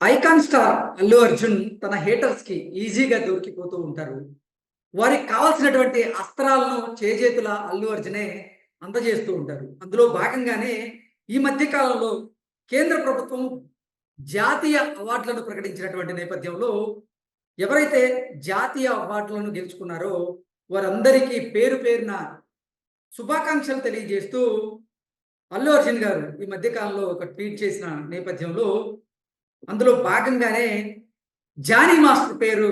Icon star Allu Arjun తన హేటర్స్కి ఈజీగా దొరికిపోతూ ఉంటారు. వారికి కావాల్సినటువంటి అస్త్రాలను చేజేతుల అల్లు అర్జునే అందజేస్తూ ఉంటారు. అందులో భాగంగానే ఈ మధ్య కాలంలో కేంద్ర ప్రభుత్వం జాతీయ అవార్డులను ప్రకటించినటువంటి నేపథ్యంలో ఎవరైతే జాతీయ అవార్డులను గెలుచుకున్నారో వారందరికీ పేరు పేరున శుభాకాంక్షలు తెలియజేస్తూ అల్లు అర్జున్ గారు ఈ మధ్యకాలంలో ఒక ట్వీట్ చేసిన నేపథ్యంలో అందులో భాగంగానే జానీ మాస్టర్ పేరు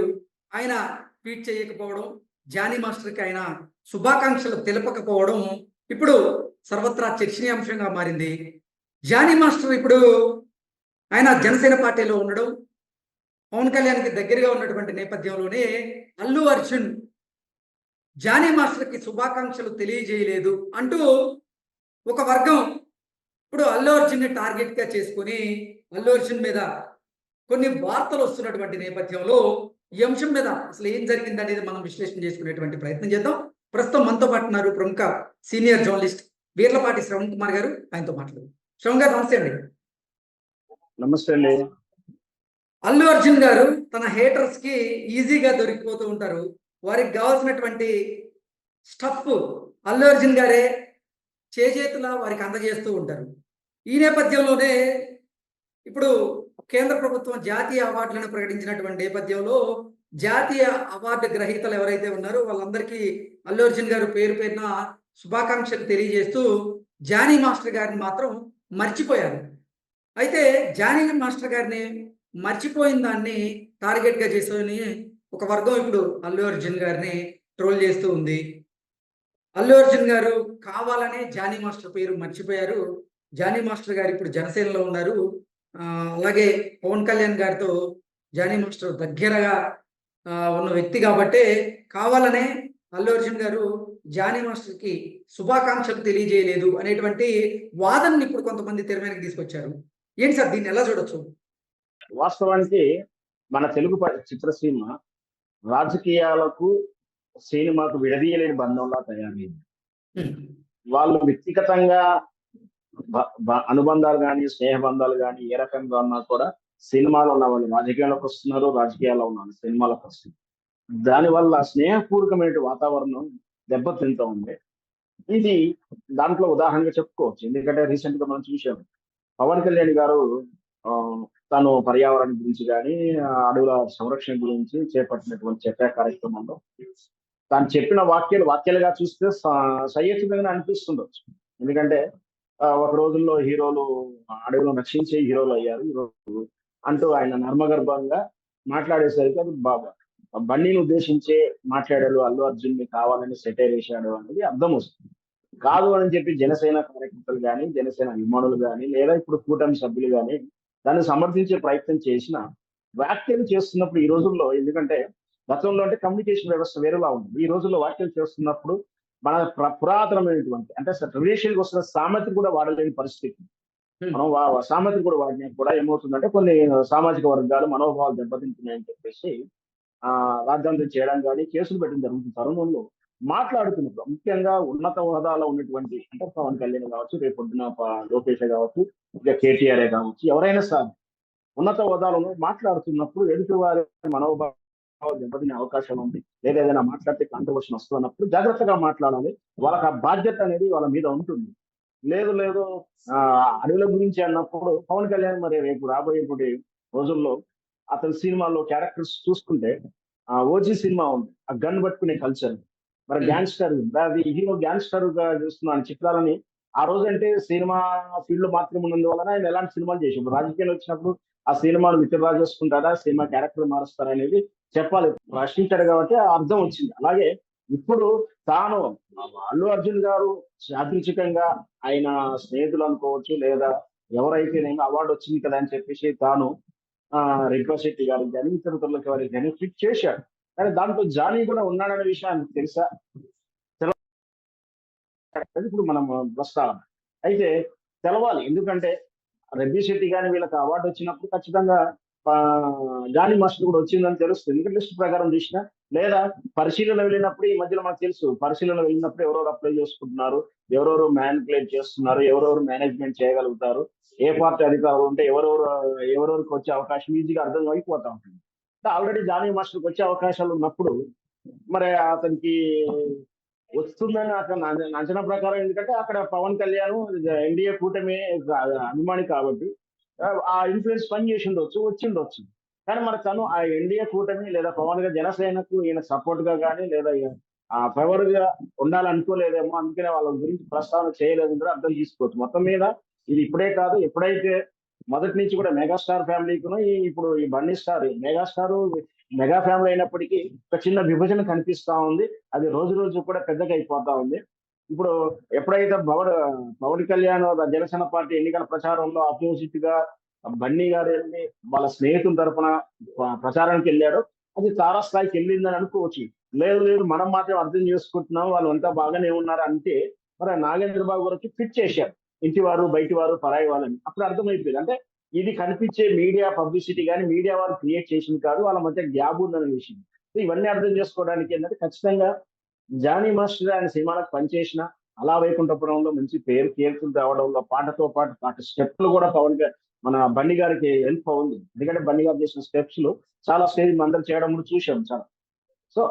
ఆయన ట్వీట్ చేయకపోవడం జానీ మాస్టర్కి ఆయన శుభాకాంక్షలు తెలపకపోవడం ఇప్పుడు సర్వత్రా చర్చనీయాంశంగా మారింది. జానీ మాస్టర్ ఇప్పుడు ఆయన జనసేన పార్టీలో ఉండడం పవన్ కళ్యాణ్కి దగ్గరగా ఉన్నటువంటి నేపథ్యంలోనే అల్లు అర్జున్ జానీ మాస్టర్కి శుభాకాంక్షలు తెలియజేయలేదు అంటూ ఒక వర్గం ఇప్పుడు అల్లు అర్జున్ని టార్గెట్గా చేసుకొని అల్లు అర్జున్ మీద కొన్ని వార్తలు వస్తున్నటువంటి నేపథ్యంలో ఈ అంశం మీద అసలు ఏం జరిగింది అనేది మనం విశ్లేషణ చేసుకునేటువంటి ప్రయత్నం చేద్దాం. ప్రస్తుతం మనతో పాటు ఉన్నారు ప్రముఖ సీనియర్ జర్నలిస్ట్ వీర్లపాటి శ్రవణ్ కుమార్ గారు. ఆయనతో మాట్లాడు శ్రవణ్ గారు నమస్తే అండి. నమస్తే అండి. అల్లు అర్జున్ గారు తన హేటర్స్కి ఈజీగా దొరికిపోతూ ఉంటారు. వారికి కావాల్సినటువంటి స్టఫ్ అల్లు అర్జున్ గారే చేజేతులా వారికి అందజేస్తూ ఉంటారు. ఈ నేపథ్యంలోనే ఇప్పుడు కేంద్ర ప్రభుత్వం జాతీయ అవార్డులను ప్రకటించినటువంటి నేపథ్యంలో జాతీయ అవార్డు గ్రహీతలు ఎవరైతే ఉన్నారో వాళ్ళందరికీ అల్లు అర్జున్ గారు పేరు పేరున శుభాకాంక్షలు తెలియజేస్తూ జానీ మాస్టర్ గారిని మాత్రం మర్చిపోయారు. అయితే జానీ మాస్టర్ గారిని మర్చిపోయిన దాన్ని టార్గెట్గా చేసుకొని ఒక వర్గం ఇప్పుడు అల్లు అర్జున్ గారిని ట్రోల్ చేస్తూ ఉంది. అల్లు అర్జున్ గారు కావాలనే జానీ మాస్టర్ పేరు మర్చిపోయారు. జానీ మాస్టర్ గారు ఇప్పుడు జనసేనలో ఉన్నారు. అలాగే పవన్ కళ్యాణ్ గారితో జానీ మాస్టర్ దగ్గరగా ఆ, ఉన్న వ్యక్తి కాబట్టే కావాలనే అల్లు అర్జున్ గారు జానీ మాస్టర్కి శుభాకాంక్షలు తెలియజేయలేదు అనేటువంటి వాదనని ఇప్పుడు కొంతమంది తెర మీదకి తీసుకొచ్చారు. ఏంటి సార్ దీన్ని ఎలా చూడొచ్చు? వాస్తవానికి మన తెలుగు చిత్రసీమ రాజకీయాలకు సినిమాకు విడదీయలేని బంధంలా తయారైంది. వాళ్ళు వ్యక్తిగతంగా అనుబంధాలు కానీ స్నేహ బంధాలు కానీ ఏ రకంగా ఉన్నా కూడా సినిమాలో ఉన్న వాళ్ళు రాజకీయాలకు వస్తున్నారు రాజకీయాల్లో ఉన్న సినిమాలకు వస్తున్నారు. దానివల్ల స్నేహపూర్వకమైన వాతావరణం దెబ్బతింటూ ఉంది. ఇది దాంట్లో ఉదాహరణగా చెప్పుకోవచ్చు. ఎందుకంటే రీసెంట్గా మనం చూసాం పవన్ కళ్యాణ్ గారు ఆ, తను పర్యావరణం గురించి కానీ అడవుల సంరక్షణ గురించి చేపట్టినటువంటి చర్చా కార్యక్రమంలో తాను చెప్పిన వాక్యాలు వాక్యాలుగా చూస్తే స- అనిపిస్తుండొచ్చు. ఎందుకంటే ఒక రోజుల్లో హీరోలు అడవిలో నశించే హీరోలు అయ్యారు. ఈరోజు అంటూ ఆయన నర్మగర్భంగా మాట్లాడేసరికి అది బాబా బండిని ఉద్దేశించే మాట్లాడాడు అల్లు అర్జున్ని కావాలని సెటైర్ వేశాడు అనేది అర్థం వస్తుంది. కాదు అని చెప్పి జనసేన కార్యకర్తలు కానీ జనసేన అభిమానులు కానీ లేదా ఇప్పుడు కూటమి సభ్యులు కానీ దాన్ని సమర్థించే ప్రయత్నం చేసిన వ్యాఖ్యలు చేస్తున్నప్పుడు ఈ రోజుల్లో ఎందుకంటే గతంలో అంటే కమ్యూనికేషన్ వ్యవస్థ వేరేలా ఉంది. ఈ రోజుల్లో వ్యాఖ్యలు చేస్తున్నప్పుడు మన ప్ర- పురాతనమైనటువంటి అంటే ట్రెడిషనల్ వస్తున్న సామెత కూడా వాడలేని పరిస్థితి. మనం సామెత కూడా వాడినా కూడా ఏమవుతుందంటే కొన్ని సామాజిక వర్గాలు మనోభావాలు దెబ్బతింటున్నాయని చెప్పేసి ఆ రాజ్యాంగం చేయడం కానీ కేసులు పెట్టడం జరుగుతున్న తరుణంలో మాట్లాడుతున్నప్పుడు ముఖ్యంగా ఉన్నత హోదాలో ఉన్నటువంటి అంటే పవన్ కళ్యాణ్ కావచ్చు రేపు పొద్దున లోకేష్ కావచ్చు ఇక కేటీఆర్ కావచ్చు ఎవరైనా సరే ఉన్నత హోదాలో మాట్లాడుతున్నప్పుడు ఎదుటి వారి మనోభావాలు దెబ్బతినే అవకాశం ఉంది. లేదా ఏదైనా మాట్లాడితే కాంట్రవర్షన్ వస్తున్నప్పుడు జాగ్రత్తగా మాట్లాడాలి. వాళ్ళకి ఆ బాధ్యత అనేది వాళ్ళ మీద ఉంటుంది. లేదు లేదు ఆ అడవుల గురించి అన్నప్పుడు పవన్ కళ్యాణ్ మరి రేపు రాబోయేటువంటి రోజుల్లో అతని సినిమాలో క్యారెక్టర్స్ చూసుకుంటే ఆ ఓజీ సినిమా ఉంది. ఆ గన్ పట్టుకునే కల్చర్ మరి గ్యాంగ్స్టర్ అది హీరో గ్యాంగ్స్టర్గా చూస్తున్నాను చిత్రాలని ఆ రోజు అంటే సినిమా ఫీల్డ్లో మాత్రం ఉన్నందువలన ఆయన ఎలాంటి సినిమాలు చేసి రాజకీయాలు వచ్చినప్పుడు ఆ సినిమాను విత్డ్రా చేసుకుంటారా సినిమా క్యారెక్టర్ మారుస్తారా అనేది చెప్పాలి. ప్రశ్నించాడు కాబట్టి ఆ అర్థం వచ్చింది. అలాగే ఇప్పుడు తాను అల్లు అర్జున్ గారు యాదృచ్ఛికంగా ఆయన స్నేహితులు అనుకోవచ్చు లేదా ఎవరైతేనేమో అవార్డు వచ్చింది కదా అని చెప్పేసి తాను ఆ రెడ్డి శెట్టి గారికి కానీ ఇతరులకు వారికి కానీ ట్వీట్ చేశాడు. కానీ దాంట్లో జానీ కూడా ఉన్నాడనే విషయం ఆయనకు తెలుసా. ఇప్పుడు మనం ప్రస్తావన. అయితే తెలవాలి. ఎందుకంటే రెడ్డి శెట్టి గాని వీళ్ళకి అవార్డు వచ్చినప్పుడు ఖచ్చితంగా గాలి మాస్టర్ కూడా వచ్చిందని తెలుస్తుంది. ఎందుకంటే లిస్ట్ ప్రకారం చూసినా లేదా పరిశీలన వెళ్ళినప్పుడు ఈ మధ్యలో మనకు తెలుసు. పరిశీలన వెళ్ళినప్పుడు ఎవరెవరు అప్లై చేసుకుంటున్నారు ఎవరెవరు మ్యానిపులేట్ చేస్తున్నారు ఎవరెవరు మేనేజ్మెంట్ చేయగలుగుతారు ఏ పార్టీ అధికారులు ఉంటే ఎవరెవరు ఎవరెవరికి వచ్చే అవకాశం ఈజీగా అర్థం అయిపోతా ఉంటుంది ఆల్రెడీ జానీ మాస్టర్కి వచ్చే అవకాశాలు ఉన్నప్పుడు మరి అతనికి వస్తుందని అక్కడ అంచనా ప్రకారం ఎందుకంటే అక్కడ పవన్ కళ్యాణ్ ఎన్డీఏ కూటమి అభిమాని కాబట్టి ఆ- ఇన్ఫ్లుయెన్స్ పని చేసి ఉండొచ్చు వచ్చి ఉండొచ్చు కానీ మరి తను ఆ ఎన్డీఏ కూటమి లేదా పవన్గా జనసేనకు ఈయన సపోర్ట్గా కానీ లేదా ఆ ఫేవర్గా ఉండాలనుకోలేదేమో అందుకనే వాళ్ళ గురించి ప్రస్తావన చేయలేదు కూడా అర్థం చేసుకోవచ్చు. మొత్తం మీద ఇది ఇప్పుడే కాదు ఎప్పుడైతే మొదటి నుంచి కూడా మెగాస్టార్ ఫ్యామిలీకి ఇప్పుడు ఈ Bunny star megastar mega family అయినప్పటికీ ఒక చిన్న విభజన కనిపిస్తా ఉంది. అది రోజు రోజు కూడా పెద్దగా అయిపోతా ఉంది. ఇప్పుడు ఎప్పుడైతే పవన్ పవన్ కళ్యాణ్ జనసేన పార్టీ ఎన్నికల ప్రచారంలో అపోజిట్గా బన్నీ గారు వెళ్ళి వాళ్ళ స్నేహితుల తరపున ప్రచారానికి వెళ్ళాడు అది తారాస్థాయికి వెళ్ళిందని అనుకోవచ్చు. లేదు లేదు మనం మాత్రం అర్థం చేసుకుంటున్నాం. వాళ్ళు అంతా బాగానే ఉన్నారు అంటే మరి నాగేంద్ర బాబు గారికి ఫిట్ చేశారు. ఇంటివారు బయటి వారు పరాయి వాళ్ళని. అప్పుడు అర్థమైపోయింది. అంటే ఇది కనిపించే మీడియా పబ్లిసిటీ కానీ మీడియా వారు క్రియేట్ చేసింది కాదు. వాళ్ళ మధ్య గ్యాబ్ ఉందని విషయం. ఇవన్నీ అర్థం చేసుకోవడానికి ఏంటంటే ఖచ్చితంగా జానీ మాస్టర్ ఆయన సినిమాలకు పనిచేసిన అలా వైకుంఠపురంలో మంచి పేరు కీర్తులు రావడంలో పాటతో పాటు పాట స్టెప్లు కూడా పవన్ మన బండి గారికి హెల్ప్ ఉంది ఎందుకంటే బండి గారు చేసిన స్టెప్స్లో చాలా స్టేజ్ అందరు చేయడం కూడా చూసాం చాలా. సో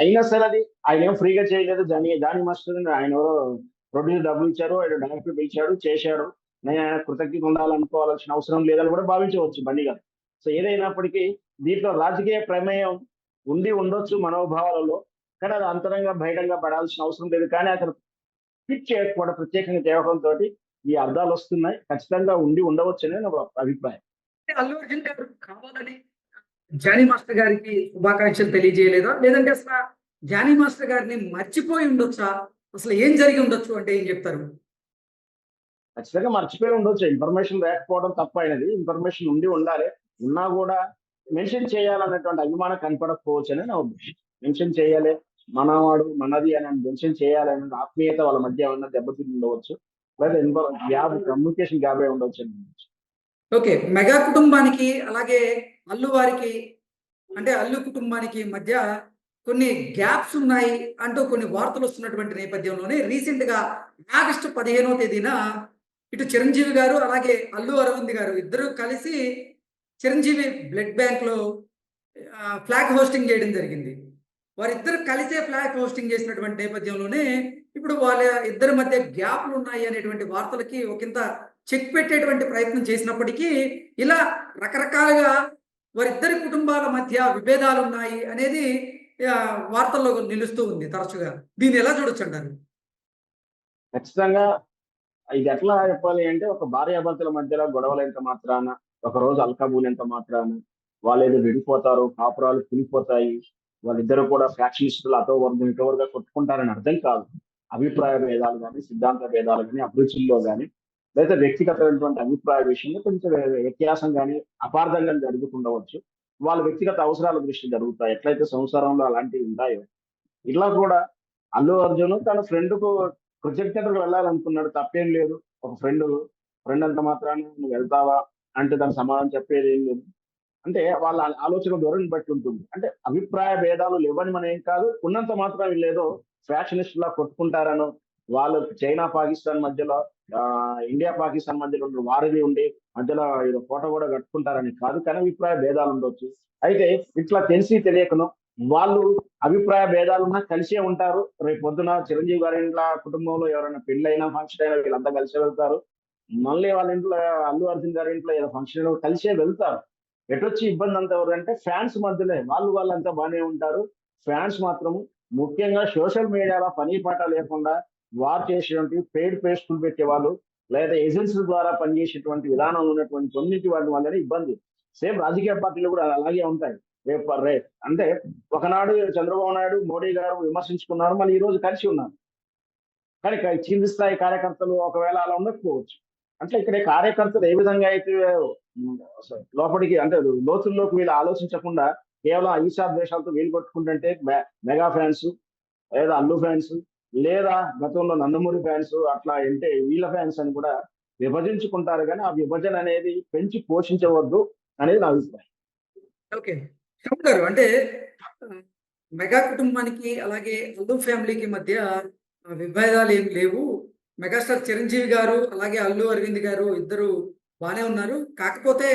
అయినా సరే అది ఆయన ఏం ఫ్రీగా చేయలేదు. జానీ జానీ మాస్టర్ ఆయన ఎవరో ప్రొడ్యూసర్ డబ్బులు ఇచ్చారు ఆయన డైరెక్టర్ ఇచ్చాడు చేశాడు. నేను ఆయన కృతజ్ఞత ఉండాలనుకోవాల్సిన అవసరం లేదని కూడా భావించవచ్చు బండి గారు. సో ఏదైనప్పటికీ దీంట్లో రాజకీయ ప్రమేయం ఉండి ఉండొచ్చు మనోభావాలలో. కానీ అది అంతరంగా బహిరంగ పడాల్సిన అవసరం లేదు. కానీ అతను ఫిట్ చేయకపోవడం ప్రత్యేకంగా చేయడంతో ఈ అర్థాలు వస్తున్నాయి. ఖచ్చితంగా ఉండి ఉండవచ్చనే నా అభిప్రాయం. అల్లు అర్జున్ గారు కావాలని జానీ మాస్టర్ గారికి శుభాకాంక్షలు తెలియజేయలేదా? లేదంటే అసలు జానీ మాస్టర్ గారిని మర్చిపోయి ఉండొచ్చా? అసలు ఏం జరిగి ఉండొచ్చు అంటే ఏం చెప్తారు? ఖచ్చితంగా మర్చిపోయి ఉండొచ్చు. ఇన్ఫర్మేషన్ లేకపోవడం తప్పైనది. ఇన్ఫర్మేషన్ ఉండి ఉండాలి. ఉన్నా కూడా మెన్షన్ చేయాలన్నటువంటి అభిమానం కనపడకపోవచ్చు అని నా ఉద్దేశం. మెన్షన్ చేయాలి. మనవాడు మనది అని మెన్షన్ చేయాలని ఆత్మీయత వాళ్ళ మధ్య ఉన్న దెబ్బతిని ఉండవచ్చు. లేదా గ్యాప్ కమ్యూనికేషన్ గ్యాప్ ఉండవచ్చు అని ఓకే మెగా కుటుంబానికి అలాగే అల్లు వారికి అంటే అల్లు కుటుంబానికి మధ్య కొన్ని గ్యాప్స్ ఉన్నాయి అంటూ కొన్ని వార్తలు వస్తున్నటువంటి నేపథ్యంలోనే రీసెంట్గా ఆగస్టు పదిహేనో తేదీన ఇటు చిరంజీవి గారు అలాగే అల్లు అరవింద్ గారు ఇద్దరు కలిసి చిరంజీవి బ్లడ్ బ్యాంక్లో ఫ్లాగ్ హోస్టింగ్ చేయడం జరిగింది. వారిద్దరు కలిసే ఫ్లాగ్ హోస్టింగ్ చేసినటువంటి నేపథ్యంలోనే ఇప్పుడు వాళ్ళ ఇద్దరి మధ్య గ్యాప్లు ఉన్నాయి అనేటువంటి వార్తలకి ఒకంత చెక్ పెట్టేటువంటి ప్రయత్నం చేసినప్పటికీ ఇలా రకరకాలుగా వారిద్దరి కుటుంబాల మధ్య విభేదాలు ఉన్నాయి అనేది వార్తల్లో నిలుస్తూ ఉంది తరచుగా. దీన్ని ఎలా చూడొచ్చు అంటారు ఖచ్చితంగా ఇది ఎట్లా చెప్పాలి అంటే ఒక భార్యాభర్తల మధ్యలో గొడవలు ఎంత మాత్రాన ఒక రోజు అల్కబూలు ఎంత మాత్రాన వాళ్ళు ఏదో విడిపోతారు కాపురాలు కులిపోతాయి వాళ్ళిద్దరూ కూడా ఫ్యాక్షనిస్టులు అటో వర్గం ఇటో వర్గం కొట్టుకుంటారని అర్థం కాదు. అభిప్రాయ భేదాలు కానీ సిద్ధాంత భేదాలు కానీ అభిరుచుల్లో కానీ లేదా వ్యక్తిగతమైనటువంటి అభిప్రాయ విషయంలో కొంచెం వ్యత్యాసం కానీ అపార్థంగా కానీ జరుగుతుండవచ్చు. వాళ్ళ వ్యక్తిగత అవసరాల దృష్టి జరుగుతాయి. ఎట్లయితే సంసారంలో అలాంటివి ఉంటాయో ఇలా కూడా అల్లు అర్జున్ తన ఫ్రెండ్కు కృతజ్ఞతలు వెళ్ళాలనుకున్నాడు. తప్పేం లేదు. ఒక ఫ్రెండ్ ఫ్రెండ్ అంత మాత్రాన్ని నువ్వు వెళ్తావా అంటే దానికి సమాధానం చెప్పేది ఏం లేదు. అంటే వాళ్ళ ఆలోచన ధోరణి బట్టి ఉంటుంది. అంటే అభిప్రాయ భేదాలు లేవని మనం ఏం కాదు ఉన్నంత మాత్రం వీళ్ళేదో ఫ్యాషనిస్ట్ లా కొట్టుకుంటారనో వాళ్ళు చైనా పాకిస్తాన్ మధ్యలో ఇండియా పాకిస్తాన్ మధ్యలో ఉన్న వారిది ఉండి మధ్యలో ఏదో ఫోటో కూడా కట్టుకుంటారని కాదు కానీ అభిప్రాయ భేదాలు ఉండొచ్చు. అయితే ఇట్లా తెలిసి తెలియకను వాళ్ళు అభిప్రాయ భేదాలు ఉన్నా కలిసే ఉంటారు. రేపు పొద్దున చిరంజీవి గారి ఇంట్లో కుటుంబంలో ఎవరైనా పెళ్ళి ఫంక్షన్ అయినా వీళ్ళంతా కలిసే వెళ్తారు. మళ్ళీ వాళ్ళ ఇంట్లో అల్లు అర్జున్ గారి ఇంట్లో ఏదో ఫంక్షన్ కలిసే వెళ్తారు. ఎటొచ్చి ఇబ్బంది అంతా ఎవరంటే ఫ్యాన్స్ మధ్యలో వాళ్ళు వాళ్ళంతా బాగానే ఉంటారు. ఫ్యాన్స్ మాత్రం ముఖ్యంగా సోషల్ మీడియాలో పని పాట లేకుండా వార్ చేసేటువంటి పెయిడ్ పేస్టులు పెట్టేవాళ్ళు లేదా ఏజెన్సీల ద్వారా పనిచేసేటువంటి విధానం ఉన్నటువంటి కొన్నిటి వాటి వల్లనే ఇబ్బంది. సేమ్ రాజకీయ పార్టీలు కూడా అలాగే ఉంటాయి. రేపు రేపు అంటే ఒకనాడు చంద్రబాబు నాయుడు మోడీ గారు విమర్శించుకున్నారు మళ్ళీ ఈ రోజు కలిసి ఉన్నారు. కానీ క- కింది స్థాయి కార్యకర్తలు ఒకవేళ అలా ఉండకపోవచ్చు. అంటే ఇక్కడ కార్యకర్తలు ఏ విధంగా అయితే లోపలికి అంటే లోతుల్లోకి వీళ్ళు ఆలోచించకుండా కేవలం ఈశా ద్వేషాలతో వీలు కొట్టుకుంటుంటే మె- మెగా ఫ్యాన్స్ లేదా అల్లు ఫ్యాన్స్ లేదా గతంలో నందమూరి ఫ్యాన్స్ అట్లా అంటే వీళ్ళ ఫ్యాన్స్ అని కూడా విభజించుకుంటారు కానీ ఆ విభజన అనేది పెంచి పోషించవద్దు అనేది నా అభిప్రాయం. ఓకే. గారు అంటే మెగా కుటుంబానికి అలాగే అల్లు ఫ్యామిలీకి మధ్య విభేదాలు ఏం లేవు. మెగాస్టార్ చిరంజీవి గారు అలాగే అల్లు అరవింద్ గారు ఇద్దరు బాగానే ఉన్నారు. కాకపోతే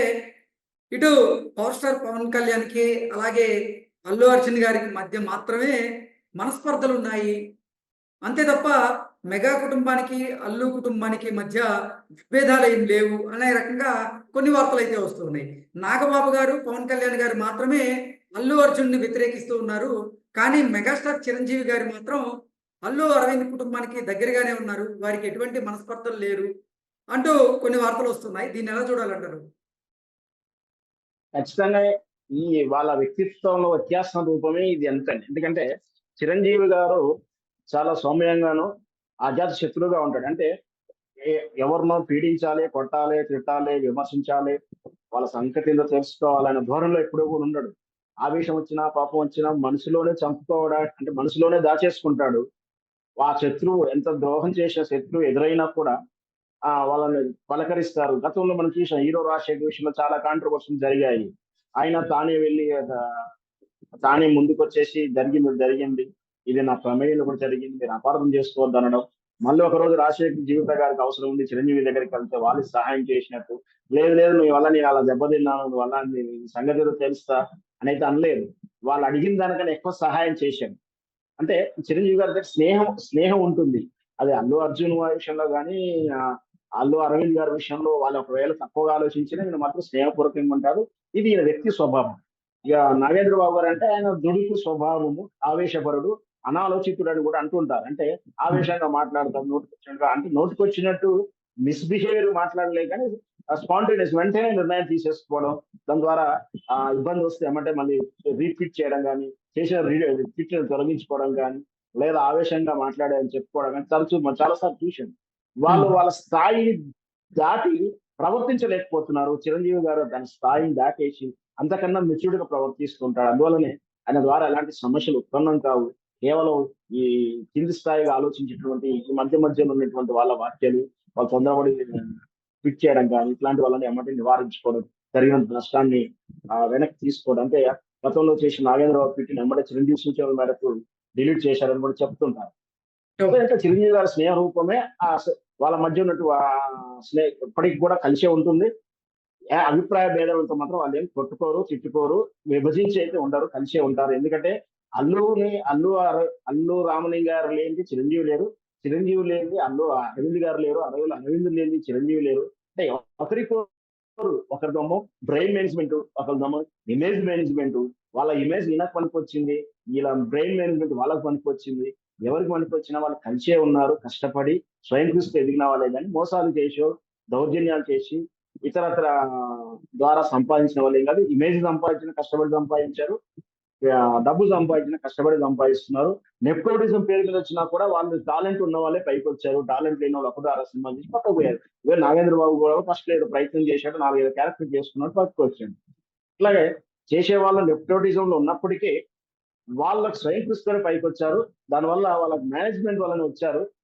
ఇటు పవర్ స్టార్ పవన్ కళ్యాణ్కి అలాగే అల్లు అర్జున్ గారికి మధ్య మాత్రమే మనస్పర్ధలు ఉన్నాయి. అంతే తప్ప మెగా కుటుంబానికి అల్లు కుటుంబానికి మధ్య విభేదాలు ఏం లేవు అనే రకంగా కొన్ని వార్తలు అయితే వస్తున్నాయి నాగబాబు గారు పవన్ కళ్యాణ్ గారు మాత్రమే అల్లు అర్జున్ని వ్యతిరేకిస్తూ ఉన్నారు. కానీ మెగాస్టార్ చిరంజీవి గారు మాత్రం అల్లు అరవింద్ కుటుంబానికి దగ్గరగానే ఉన్నారు. వారికి ఎటువంటి మనస్పర్ధలు లేరు. అంటూ కొన్ని వార్తలు వస్తున్నాయి. దీన్ని ఎలా చూడాలంటారు? ఖచ్చితంగా ఈ వాళ్ళ వ్యక్తిత్వంలో వ్యత్యాసం రూపమే ఇది అంతండి ఎందుకంటే చిరంజీవి గారు చాలా సౌమ్యంగాను అజాత శత్రువుగా ఉంటాడు. అంటే ఎవరినో పీడించాలి కొట్టాలి తిట్టాలి విమర్శించాలి వాళ్ళ సంగతి తెలుసుకోవాలనే ధోరణిలో ఎప్పుడూ కూడా ఉండడు. ఆవేశం వచ్చినా పాపం వచ్చినా మనసులోనే చంపుకోవడా అంటే మనసులోనే దాచేసుకుంటాడు. ఆ శత్రువు ఎంత ద్రోహం చేసిన శత్రువు ఎదురైనా కూడా వాళ్ళని పలకరిస్తారు. గతంలో మనం చూసాం హీరో రాజశేఖర్ విషయంలో చాలా కాంట్రవర్సీలు జరిగాయి. ఆయన తానే వెళ్ళి తానే ముందుకు వచ్చేసి జరిగింది జరిగింది. ఇది నా ప్రమేయంలో కూడా జరిగింది. మీరు అపార్థం చేసుకోవద్దు అనడం. మళ్ళీ ఒక రోజు రాజశేఖర్ జీవిత గారికి అవసరం ఉంది. చిరంజీవి దగ్గరికి వెళ్తే వాళ్ళు సహాయం చేసినట్టు. లేదు లేదు నీ వల్ల నేను అలా దెబ్బతిన్నాను. నీ వల్ల సంగతి తెలుస్తా అని అయితే అనలేదు. వాళ్ళు అడిగిన దానికన్నా ఎక్కువ సహాయం చేశాను అంటే చిరంజీవి గారి దగ్గర స్నేహం స్నేహం ఉంటుంది. అది అల్లు అర్జున్ విషయంలో కానీ అల్లు అరవింద్ గారి విషయంలో వాళ్ళు ఒకవేళ తక్కువగా ఆలోచించినా ఈయన మాత్రం స్నేహపూర్వకంగా ఉంటారు. ఇది ఈయన వ్యక్తి స్వభావం. ఇక నాగేంద్ర బాబు గారు అంటే ఆయన దుడుకు స్వభావము ఆవేశపరుడు అనాలోచితుడు అని కూడా అంటుంటారు అంటే ఆవేశంగా మాట్లాడతాం నోటికొచ్చినట్టుగా అంటే నోటికొచ్చినట్టు మిస్బిహేవియర్ మాట్లాడలే కానీ స్పాంటేనియస్ వెంటనే నిర్ణయం తీసేసుకోవడం దాని ద్వారా ఆ ఇబ్బంది వస్తే ఏమంటే మళ్ళీ రీఫిట్ చేయడం కానీ చేసిన రిపీట్ తొలగించుకోవడం కానీ లేదా ఆవేశంగా మాట్లాడాలని చెప్పుకోవడం కానీ తరచూ చాలా చాలాసార్లు చూసాం వాళ్ళు వాళ్ళ స్థాయిని దాటి ప్రవర్తించలేకపోతున్నారు. చిరంజీవి గారు దాని స్థాయిని దాటేసి అంతకన్నా మెచ్యూర్డ్గా ప్రవర్తిస్తుంటాడు. అందువల్లనే ఆయన ద్వారా ఎలాంటి సమస్యలు ఉత్పన్నం కావు. కేవలం ఈ కింది స్థాయిగా ఆలోచించేటువంటి ఈ మధ్య మధ్యలో ఉన్నటువంటి వాళ్ళ వాక్యాలు వాళ్ళు తొందరపడి ఫిట్ చేయడం కానీ ఇట్లాంటి వాళ్ళని ఎమ్మటి నివారించుకోవడం జరిగిన నష్టాన్ని ఆ, వెనక్కి తీసుకోవడం. అంటే గతంలో చేసిన నాగేంద్రరావు ఫిట్ని ఎమ్మటి చిరంజీవి సూచనల మేరకు డిలీట్ చేశారని కూడా చెప్తుంటారు. అంటే చిరంజీవి గారి స్నేహ రూపమే ఆ వాళ్ళ మధ్య ఉన్నట్టు స్నేహ ఇప్పటికి కూడా కలిసే ఉంటుంది. ఏ అభిప్రాయ భేదాలతో మాత్రం వాళ్ళు ఏం కొట్టుకోరు తిట్టుకోరు విభజించి అయితే ఉండరు కలిసే ఉంటారు. ఎందుకంటే అల్లుని అల్లు అల్లు రామలింగ గారు లేనిది చిరంజీవి లేరు. చిరంజీవి లేనిది అల్లు అరవింద్ గారు లేరు. అరవింద్ అరవింద్ లేనిది చిరంజీవి లేరు. అంటే ఒకరికి ఒకరిదేమో బ్రెయిన్ మేనేజ్మెంట్ ఒకరిదేమో ఇమేజ్ మేనేజ్మెంట్. వాళ్ళ ఇమేజ్ ఈయనకు పనికొచ్చింది. వీళ్ళ బ్రెయిన్ మేనేజ్మెంట్ వాళ్ళకి పనికొచ్చింది. ఎవరికి పనికొచ్చినా వాళ్ళు కలిసే ఉన్నారు కష్టపడి స్వయం కృషితో ఎదిగిన వాళ్ళే. కానీ మోసాలు చేసో దౌర్జన్యాలు చేసి ఇతరత్ర ద్వారా సంపాదించిన వాళ్ళు. కాదు ఇమేజ్ సంపాదించిన కష్టపడి సంపాదించారు డబ్బు సంపాదించిన కష్టపడి సంపాదిస్తున్నారు. నెప్కోటిజం పేరు మీద వచ్చినా కూడా వాళ్ళు టాలెంట్ ఉన్న వాళ్ళే పైకి వచ్చారు. టాలెంట్ లేని వాళ్ళు ఒకటి సినిమా తీసి పక్కకు పోయారు. ఇవే నాగేంద్ర బాబు కూడా ఫస్ట్ ఏదో ప్రయత్నం చేశాడు నాలుగైదు క్యారెక్టర్ చేసుకున్నాడు పక్కకు వచ్చాడు. ఇట్లాగే చేసే వాళ్ళు నెప్టోటిజంలో ఉన్నప్పటికీ వాళ్ళకి స్వయం కృషితో పైకి వచ్చారు. దానివల్ల వాళ్ళకి మేనేజ్మెంట్ వాళ్ళని వచ్చారు.